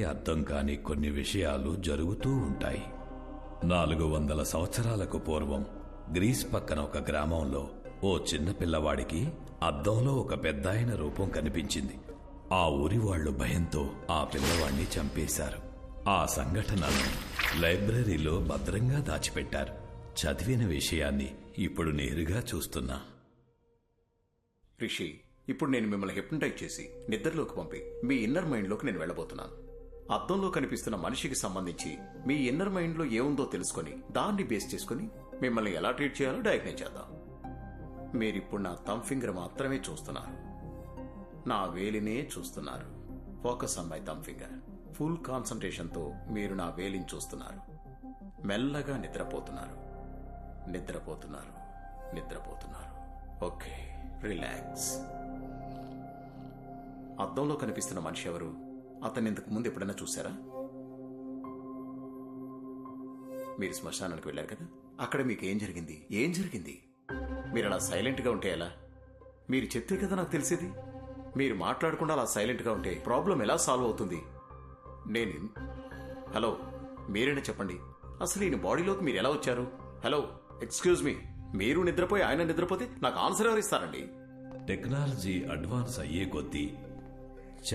అర్థం కాని కొన్ని విషయాలు జరుగుతూ ఉంటాయి. నాలుగు వందల సంవత్సరాలకు పూర్వం గ్రీస్ పక్కన ఒక గ్రామంలో ఓ చిన్న పిల్లవాడికి అద్దంలో ఒక పెద్దాయన రూపం కనిపించింది. ఆ ఊరి వాళ్ళు భయంతో ఆ పిల్లవాడిని చంపేశారు. ఆ సంఘటనను లైబ్రరీలో భద్రంగా దాచిపెట్టారు. చదివిన విషయాన్ని ఇప్పుడు నేరుగా చూస్తున్నా. రిషి ఇప్పుడు నేను మిమ్మల్ని హిప్నటైజ్ చేసి నిద్రలోకి పంపి మీ ఇన్నర్ మైండ్లోకి నేను వెళ్ళబోతున్నాను. అద్దంలో కనిపిస్తున్న మనిషికి సంబంధించి మీ ఇన్నర్ మైండ్లో ఏముందో తెలుసుకొని దాన్ని బేస్ చేసుకుని మిమ్మల్ని ఎలా ట్రీట్ చేయాలో డయాగ్నైజ్ చేద్దాం. మీరిప్పుడు నా థమ్ ఫింగర్ మాత్రమే చూస్తున్నారు. నా వేలినే చూస్తున్నారు. Focus on my thumb finger full కాన్సన్ట్రేషన్తో మీరు నా వేలిని చూస్తున్నారు. మెల్లగా నిద్రపోతున్నారు. నిద్రపోతున్నారు. నిద్రపోతున్నారు. ఓకే రిలాక్స్ అద్దంలో కనిపిస్తున్న మనిషి ఎవరు? అతన్ని ఇంతకు ముందు ఎప్పుడైనా చూసారా మీరు శ్మశానానికి వెళ్ళారు కదా? అక్కడ మీకు ఏం జరిగింది? ఏం జరిగింది? మీరు అలా సైలెంట్గా ఉంటే ఎలా? మీరు చెప్తే కదా నాకు తెలిసేది? మీరు మాట్లాడకుండా అలా సైలెంట్గా ఉంటే ప్రాబ్లం ఎలా సాల్వ్ అవుతుంది? నేను హలో మీరైనా చెప్పండి. అసలు ఈయన బాడీలోకి మీరు ఎలా వచ్చారు? Hello excuse me. మీరు నిద్రపోయి ఆయన నిద్రపోతే నాకు ఆన్సర్ ఎవరు ఇస్తారండి టెక్నాలజీ అడ్వాన్స్ అయ్యే కొద్దీ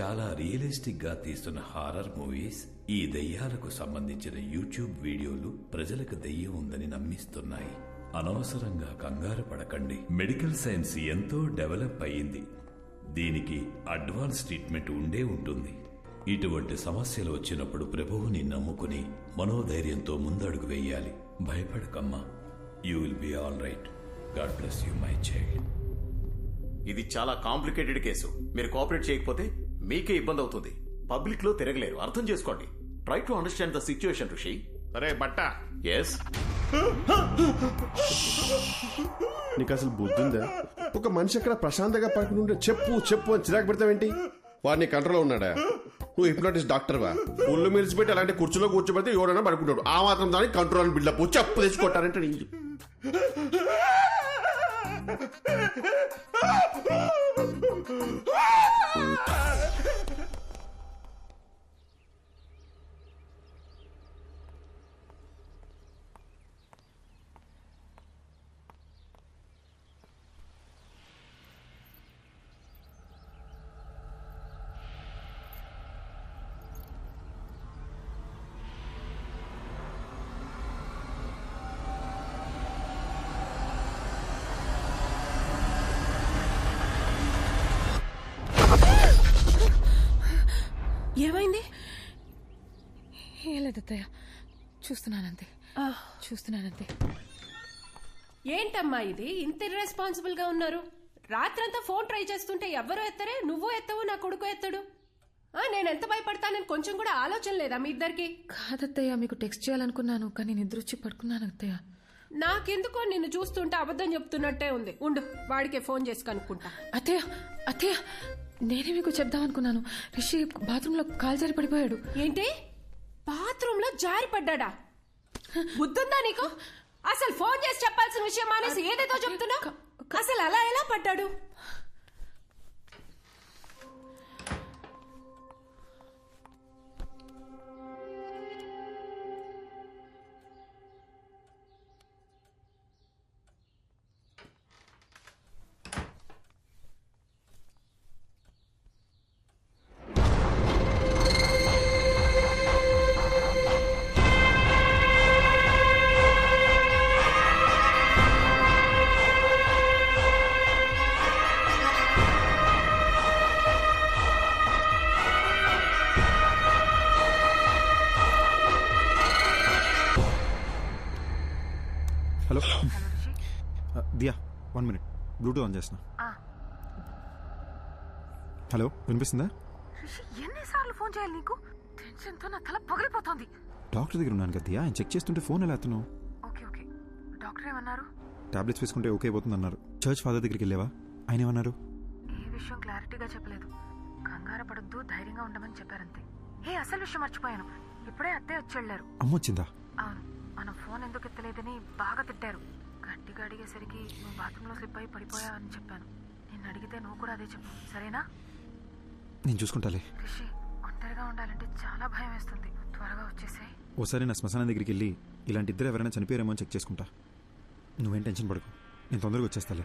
చాలా రియలిస్టిక్గా తీస్తున్న హారర్ మూవీస్ ఈ దెయ్యాలకు సంబంధించిన యూట్యూబ్ వీడియోలు ప్రజలకు దెయ్యం ఉందని నమ్మిస్తున్నాయి. అనవసరంగా కంగారు పడకండి. మెడికల్ సైన్స్ ఎంతో డెవలప్ అయ్యింది. దీనికి అడ్వాన్స్ ట్రీట్మెంట్ ఉండే ఉంటుంది. ఇటువంటి సమస్యలు వచ్చినప్పుడు ప్రభువుని నమ్ముకుని మనోధైర్యంతో ముందడుగు వేయాలి. భయపడకమ్మా. You will be all right. God bless you my child. ఇది చాలా కాంప్లికేటెడ్ కేసు. మీరు కోఆపరేట్ చేయకపోతే మీకే ఇబ్బంది అవుతుంది పబ్లిక్లో తిరగలేరు. అర్థం చేసుకోండి. Try to understand the situation Rishi అరే బట్ట. ఎస్ నీకు అసలు బుద్ధి ఉందా ఒక మనిషి అక్కడ ప్రశాంతంగా పడుకుని ఉంటే చెప్పు చెప్పు అని చిరాకు పెడతావేంటి? వాడిని కంట్రోల్లో ఉన్నాడా? నువ్వు హిప్నోటిస్ట్ డాక్టర్వా? ఒళ్ళు మిరిచిపెట్టి అలాంటి కుర్చీలో కూర్చోబెడితే ఎవరైనా పడుకుంటాడు ఆ మాత్రం దానికి కంట్రోల్ బిల్డప్ చెప్పు తెచ్చుకుంటారంటే ఏమైంది? ఏం లేదు అత్తయ్య. చూస్తున్నానంతే. చూస్తున్నానంతే. ఏంటమ్మా ఇది? ఇంత ఇర్రెస్పాన్సిబుల్గా ఉన్నారు. రాత్రంతా ఫోన్ ట్రై చేస్తుంటే ఎవ్వరూ ఎత్తరే? నువ్వు ఎత్తవు నా కొడుకు ఎత్తడు. ఆ, నేను ఎంత భయపడతానని కొంచెం కూడా ఆలోచన లేదా మీ ఇద్దరికి? కాదత్తయ్య మీకు టెక్స్ట్ చేయాలనుకున్నాను కానీ నిద్ర వచ్చి పడుకున్నాను అత్తయ్య. నాకెందుకో నిన్ను చూస్తుంటే అబద్ధం చెప్తున్నట్టే ఉంది. ఉండు వాడికే ఫోన్ చేసి కనుక్కుంటా. అత్తయ్య అత్తయ్య నేనే మీకు చెప్దామనుకున్నాను రిషి బాత్రూంలో కాలు జారి పడిపోయాడు. ఏంటి? బాత్రూమ్లో జారి పడ్డాడా? బుద్ధుందా నీకు? అసలు ఫోన్ చేసి చెప్పాల్సిన విషయం మానేసి ఏదేదో చెప్తున్నా అసలు అలా ఎలా పడ్డాడు? Diya one minute bluetooth on చేస్తున్నా. హలో వినిపిస్తుందా? ఎన్నిసార్లు ఫోన్ చేయాలి నీకు? టెన్షన్తో నా తల పగిలిపోతోంది. డాక్టర్ దగ్గర ఉన్నాను కదా దియా ఆయన చెక్ చేస్తుంటే ఫోన్ ఎలా ఎత్తున్నావు ఓకే ఓకే. డాక్టర్ ఏమన్నారు? టాబ్లెట్స్ వేసుకుంటే ఓకే అయిపోతుంది అన్నారు చర్చ్ ఫాదర్ దగ్గరికి వెళ్ళావా? ఆయన ఏమన్నారు? ఏ విషయం క్లారిటీగా చెప్పలేదు. కంగారు పడొద్దు ధైర్యంగా ఉండమని చెప్పారంతే. ఏ అసలు విషయం మర్చిపోయాను. ఇప్పుడే అత్తయ్య వచ్చి వెళ్ళారు. అమ్మ వచ్చిందా? అవును. మన ఫోన్ ఎందుకు ఎత్తలేదని బాగా తిట్టారు. గట్టిగా అడిగేసరికి నువ్వు బాత్రూంలో స్లిప్ అయి పడిపోయావని చెప్పాను. నిన్ను అడిగితే నువ్వు కూడా అదే చెప్పు. సరేనా? నేను చూసుకుంటాలే. రిషి ఒంటరి ఒంటరిగా ఉండాలంటే చాలా భయం వేస్తుంది. త్వరగా వచ్చేసాయి ఓసారి నా శ్మశానం దగ్గరికి వెళ్ళి ఇలాంటి ఇద్దరు ఎవరైనా చనిపోయారేమో అని చెక్ చేసుకుంటా. నువ్వేం టెన్షన్ పడకు. నేను తొందరగా వచ్చేస్తాలే.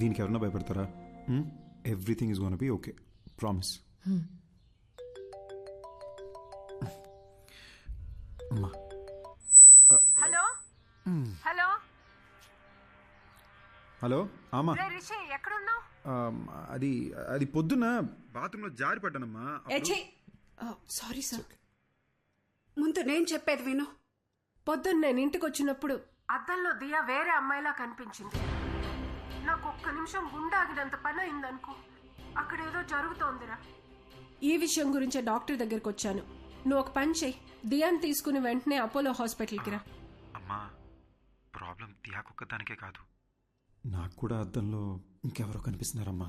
దీనికి ఎవరన్నా భయపడతారా? Everything is gonna be okay promise అమ్మా. హలో? హలో? హలో? ఆమా. రిషి ఎక్కడున్నావు? అది అది పొద్దున్న బాత్రూంలో జారి పడ్డానమ్మా. Sorry sir. ముందు నేను చెప్పేది విను. పొద్దున్న నేను ఇంటికి వచ్చినప్పుడు అద్దంలో దియా వేరే అమ్మాయిలా కనిపించింది. నాకు ఒక్క నిమిషం గుండాగినంత పని అయిందనుకో అక్కడ ఏదో జరుగుతోందిరా. ఈ విషయం గురించే డాక్టర్ దగ్గరికి వచ్చాను నువ్వు ఒక పని చెయ్యి దియాని తీసుకుని వెంటనే అపోలో హాస్పిటల్కి రా. అమ్మా ప్రాబ్లం దియాకొక్క దానికే కాదు. నాకు కూడా అద్దంలో ఇంకెవరో కనిపిస్తున్నారమ్మా.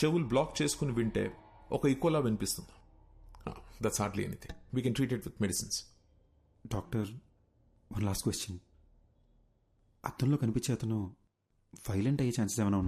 చెవులు బ్లాక్ చేసుకుని వింటే ఒక ఈక్వలా వినిపిస్తుంది. That's hardly anything we can treat it with medicines doctor one last question అద్దంలో కనిపించే అతను వైలెంట్ అయ్యే ఛాన్సెస్ ఏమైనా ఉన్నాయి?